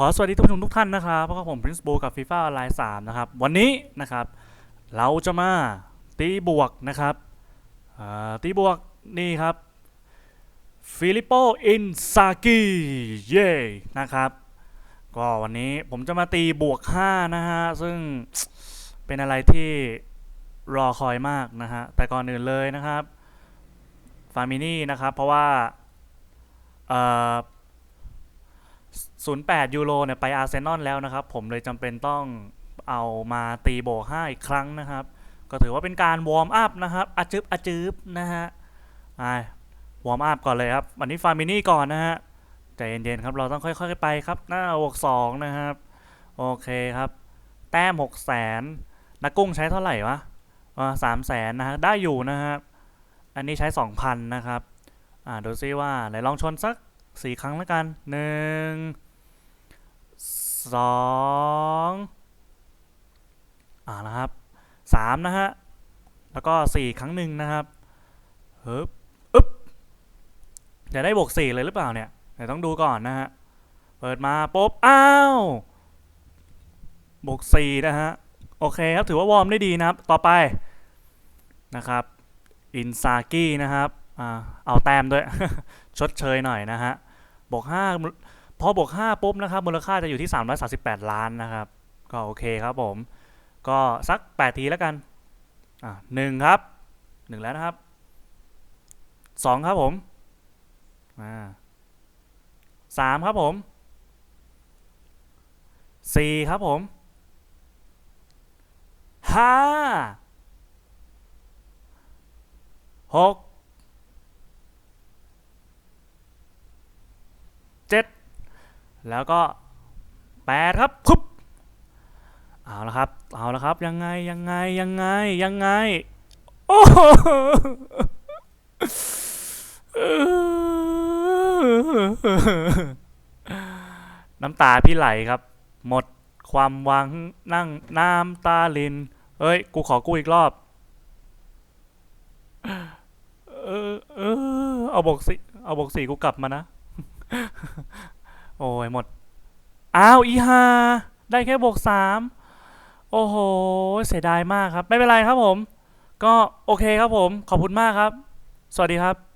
ขอสวัสดีท่านผู้ชมทุกท่านนะครับเพราะว่าผม Prince Bo กับ FIFA Online 3 นะครับ วันนี้นะครับ เราจะมาตีบวกนะครับตีบวกนี่ครับฟิลิปโปอินซากิเย่นะครับก็วันนี้ผมจะมาตีบวก 5 นะฮะ ซึ่งเป็นอะไรที่รอคอยมากนะฮะ แต่ก่อนอื่นเลยนะครับฟาร์มินี่นะครับ เพราะว่าเอ่อ 08 ยูโรเนี่ยไปอาร์เซนอลแล้วนะครับ ผมเลยจำเป็นต้องเอามาตีโบก5อีกครั้งนะครับ ก็ถือว่าเป็นการวอร์มอัพนะครับอาจึบอาจึบนะฮะอ่าวอร์มอัพก่อนเลยครับ วันนี้ฟาร์มินี่ก่อนนะฮะใจเย็นๆครับ เราต้องค่อยๆไปครับ หน้าบวก2นะครับ โอเคครับ แต้ม6 0แสนนักกุ้งใช้เท่าไหร่วะสามแสนนะฮะได้อยู่นะครับอันนี้ใช้ 2,000 นะครับ อ่า ดูซิว่าไหนลองชนสักสี่ครั้งแล้วกันหนึ่ งสองอ่านะครับสามนะฮะ แล้วก็สี่ครั้งหนึ่งนะครับเฮ้บอึ๊บจะได้บวกสี่เลยหรือเปล่าเนี่ยเดี๋ยวต้องดูก่อนนะฮะ เปิดมาปุ๊บ อ้าวบวกสี่นะฮะ โอเคครับ ถือว่าวอร์มได้ดีนะครับ ต่อไปนะครับ อินซากินะครับ อ่า เอาแต้มด้วย ชดเชยหน่อยนะฮะบวก5มูล พอบวก 5 ปุ๊บนะครับ มูลค่าจะอยู่ที่ 338 ล้านนะครับ ก็โอเคครับผม ก็สัก 8 ทีแล้วกัน อะหนึ่งครับหนึ่งแล้วนะครับสองครับผม อ่าสามครับผมสี่ครับผมห้าหกเจ็ด แล้วก็แปดครับคุบเอาละครับ เอาละครับ ยังไง ยังไง ยังไง ยังไง โอ้โหน้ำตาพี่ไหลครับ หมดความหวังนั่งน้ำตาลิน เอ้ย กูขอกู้อีกรอบ เออเออเอาบกสีเอาบกสีกูกลับมานะ โอ้ยหมด อ้าว อีฮาได้แค่บวกสามโอ้โห เสียดายมากครับ ไม่เป็นไรครับผม ก็โอเคครับผม ขอบคุณมากครับ สวัสดีครับ